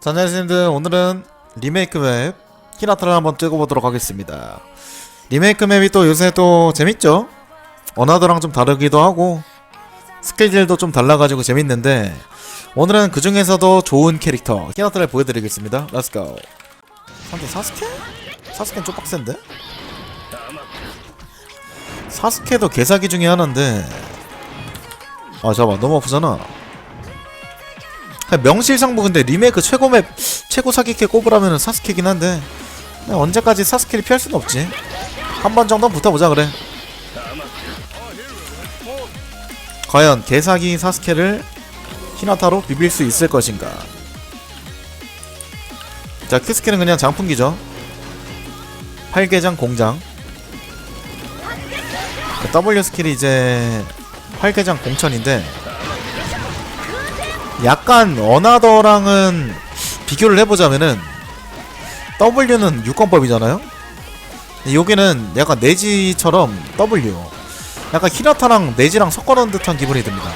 자, 안녕하세요. 오늘은 리메이크 맵 히나타를 한번 찍어보도록 하겠습니다. 리메이크 맵이 또 요새 또 재밌죠? 어나더랑 좀 다르기도 하고 스케일도 좀 달라가지고 재밌는데 오늘은 그 중에서도 좋은 캐릭터 히나타를 보여드리겠습니다. 렛츠고. 상대 사스케? 사스케는 좀 빡센데? 사스케도 개사기 중에 하나인데 아 잠깐만 너무 아프잖아 명실상부 근데 리메이크 최고 맵 최고 사기캐 꼽으라면은 사스케긴 한데. 언제까지 사스케를 피할 수는 없지. 한 번 정도는 붙어보자 그래. 과연 개사기 사스케를 히나타로 비빌 수 있을 것인가? 자 큐스케는 그냥 장풍기죠. 활개장 공장. W 스킬이 이제 활개장 공천인데 약간 어나더랑은 비교를 해보자면은 W는 유권법이잖아요. 여기는 약간 네지처럼 W. 약간 히라타랑 네지랑 섞어놓은 듯한 기분이 듭니다.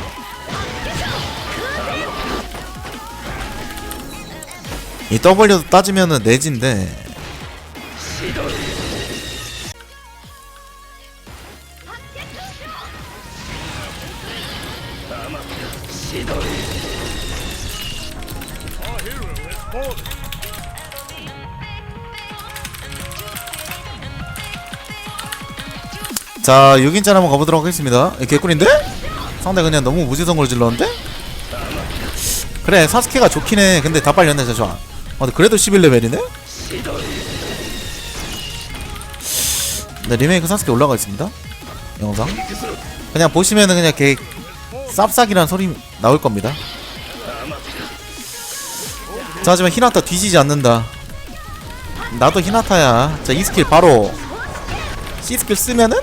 이 W도 따지면은 네지인데 자 6인짤 한번 가보도록 하겠습니다 이 개꿀인데? 상대 그냥 너무 무지성으로 질렀는데? 그래 사스케가 좋긴 해 근데 다 빨렸네 저 좋아 아, 근데 그래도 11레벨이네? 네 리메이크 사스케 올라가 있습니다 영상 그냥 보시면은 그냥 개 쌉싹이란 소리 나올 겁니다. 자 하지만 히나타 뒤지지 않는다. 나도 히나타야. 자 이 스킬 바로 C 스킬 쓰면은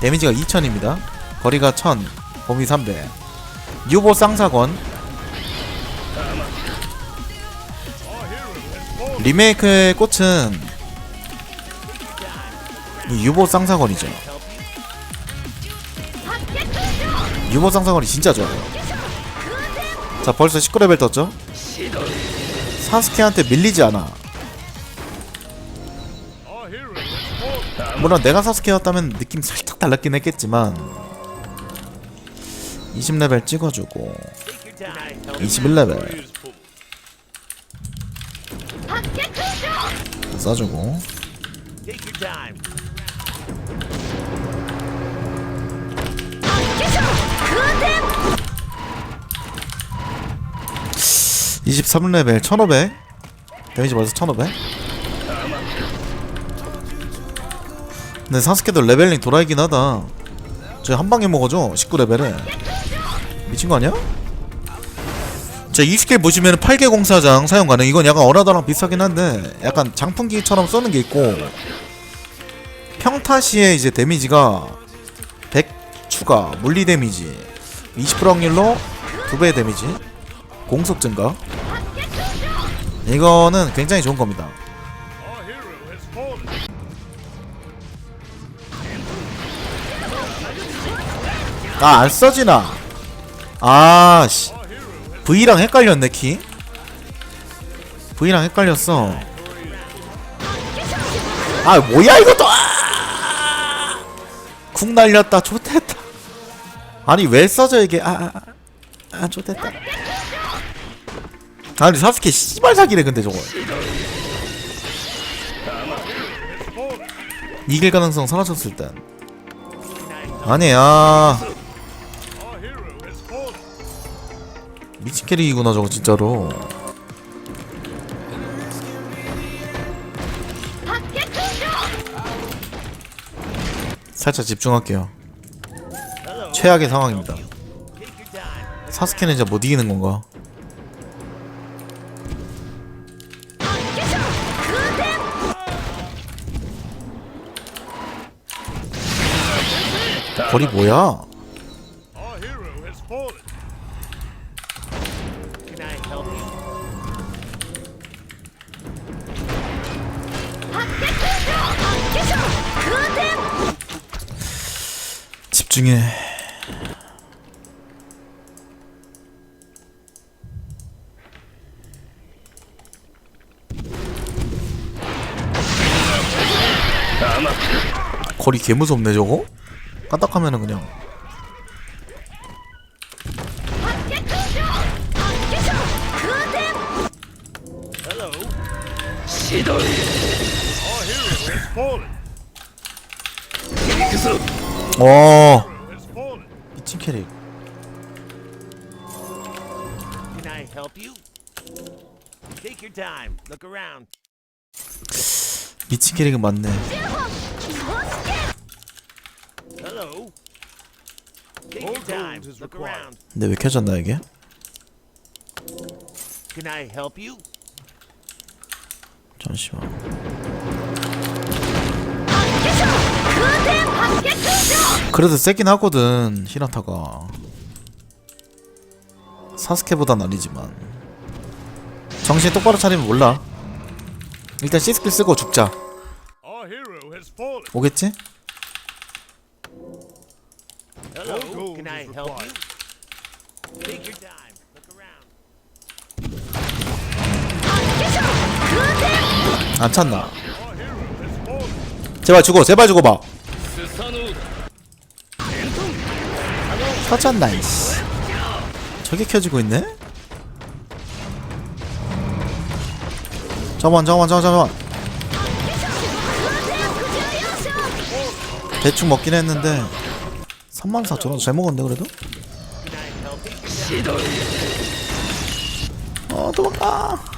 데미지가 2000입니다. 거리가 1000 범위 300 유보 쌍사건 리메이크의 꽃은 이 유보 쌍사건이죠 유보 쌍사건이 진짜 좋아요. 자 벌써 19레벨 떴죠? 사스케한테 밀리지 않아. 물론 내가 사스케였다면 느낌 살짝 달랐긴 했겠지만 20레벨 찍어주고 21레벨 써주고 23레벨 1500 데미지 벌써 1500 근데 사스케도 레벨링 돌아이긴 하다. 저 한방에 먹어줘 19레벨에. 미친거 아니야? 자, 이 스킬 보시면 8개 공사장 사용 가능. 이건 약간 어라다랑 비슷하긴 한데 약간 장풍기처럼 쏘는 게 있고 평타 시에 이제 데미지가 100 추가, 물리 데미지. 20% 확률로 2배의 데미지 공속 증가. 이거는 굉장히 좋은 겁니다. 아 안 써지나? 아씨. V랑 헷갈렸네 키. V랑 헷갈렸어. 아 뭐야 이것도 아! 쿵 날렸다 좋댔다. 아니 왜 써져 이게? 아아 아, 아, 좋댔다 아니 사스케 씨발 사기래 근데 저거. 이길 가능성 사라졌을 땐. 아니야. 미친 캐릭이구나 저거 진짜로. 살짝 집중할게요. 최악의 상황입니다. 사스케는 진짜 못 이기는 건가 거리 뭐야? 집중해. 거리 개 무섭네 저거. 까딱하면은 그냥. 어 fallen. 미친 캐릭 Can I help you? Take your time. Look around. 미친 캐릭은 맞네 Hello. Take your time. Look around. 근데 왜 켜졌나 이게? Can I help you? 잠시만. 그래도 세긴 하거든 히나타가. 사스케보단 아니지만. 정신 똑바로 차리면 몰라. 일단 C스킬 쓰고 죽자. Our hero has fallen. 오겠지? Hello. Can I help you? Take your time. Look around. 안 찼나. 제발 죽어 제발 죽어봐. 터졌나 이씨 저게 켜지고 있네? 잠깐만 잠깐만 잠깐만 잠깐만 대충 먹긴 했는데 34,000원 잘 먹었는데 그래도? 어 도망가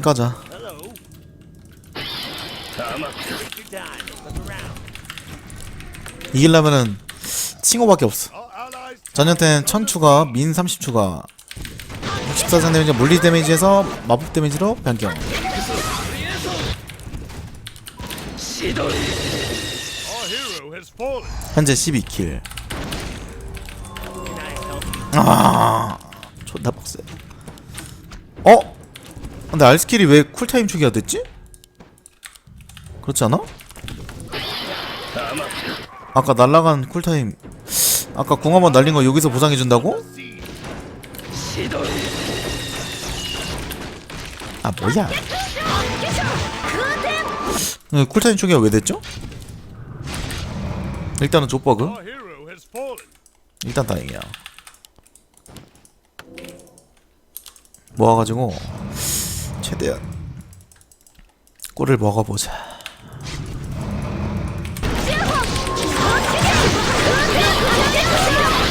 까자 time. Look around. 이기려면은 칭호밖에 없어. 전용템 1000 추가 민 30 추가 64장 데미지 물리 데미지에서 마법 데미지로 변경 현재 12킬 Can I help you? 아 존나 빡세 어? 근데 알스킬이 왜 쿨타임 추기가 됐지? 그렇지 않아? 아까 날라간 쿨타임 아까 궁 한번 날린 거 여기서 보상해 준다고? Shidori. 아 뭐야 네, 쿨타임 추기가 왜 됐죠? 일단은 족버그. 일단 다행이야. 모아가지고 최대한 꿀을 먹어보자.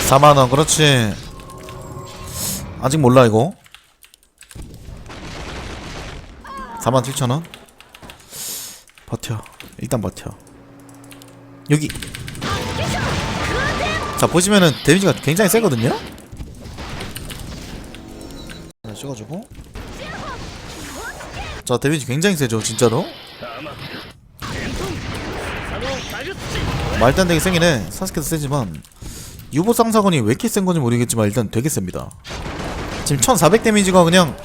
사만원 그렇지. 아직 몰라 이거. 47,000원 버텨. 일단 버텨. 여기. 자 보시면은 데미지가 굉장히 세거든요? 하나 찍어주고. 자 데미지 굉장히 세죠 진짜로? 말도 안 되게 해. 사스케도 세지만. 유보 쌍사건이 왜 이렇게 센 건지 모르겠지만 일단 되게 셉니다. 지금 1400 데미지가 그냥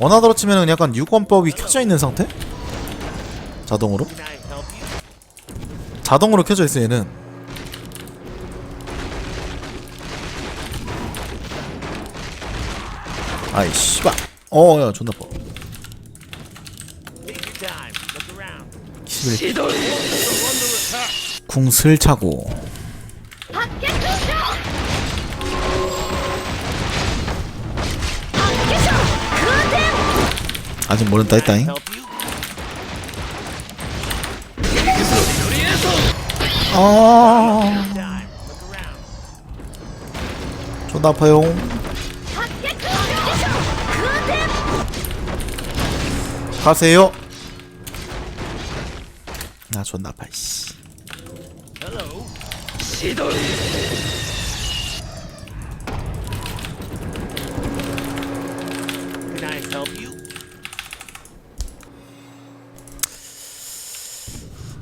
원하더로 치면은 약간 유건법이 켜져 있는 상태? 자동으로? 자동으로 켜져 있어 얘는 아이 씨발 어야 존나 뻐 Take your time. Look around. 11 Shidori. 궁슬 차고 아직 모른다 했다잉 아. 존나 아파요 가세요 나 존나 아파 씨 Hello. Shidori. Can I help you?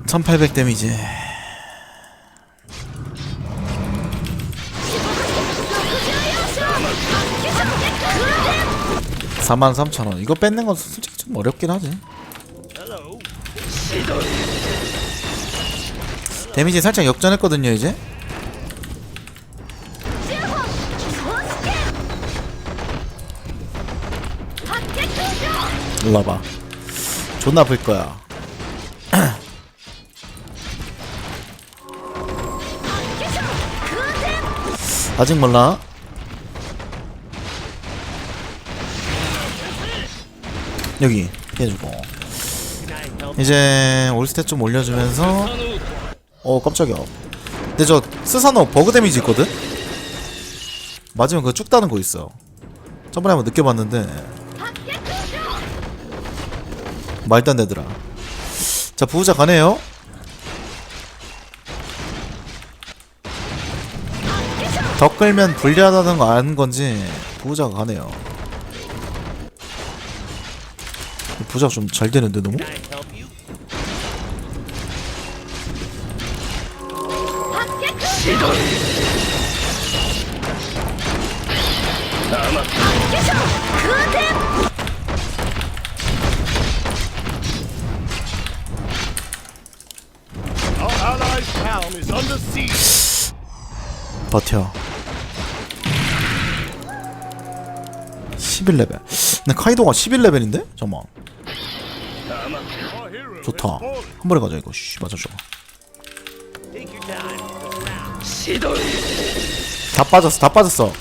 1800 데미지 사만 3천원. 이거 뺏는 건 솔직히 좀 어렵긴 하지. 데미지 살짝 역전했거든요 이제. 와봐. 존나 아플 거야. 아직 몰라 여기 help 이제 올스탯 좀 올려주면서. 어 깜짝이야. 근데 저 스사노 버그 데미지 있거든? 맞으면 그거 쭉 따는 거 있어. 저번에 한번 느껴봤는데. 말도 안 되더라. 자 부부자 가네요. 더 끌면 불리하다는 거 아는 건지 부부자가 가네요 부부자가 좀잘 되는데 너무? I 11레벨. 근데 카이도가 11레벨인데? 잠깐만. 좋다. 한 번에 가자 이거. 씨 맞아 저거. 다 빠졌어 다 빠졌어.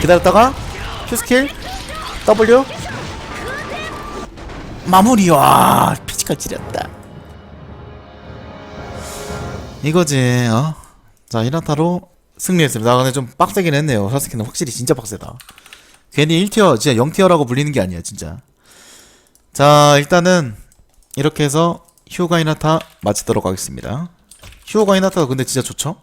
기다렸다가 큐스킬 W. 마무리 와 피지컬 찌렸다 이거지 어? 자 이나타로 승리했습니다. 아, 근데 좀 빡세긴 했네요. 사스키는 확실히 진짜 빡세다. 괜히 1티어 진짜 0티어라고 불리는 게 아니야 진짜. 자 일단은 이렇게 해서 휴가 이나타 마치도록 하겠습니다. 휴가 이나타가 근데 진짜 좋죠?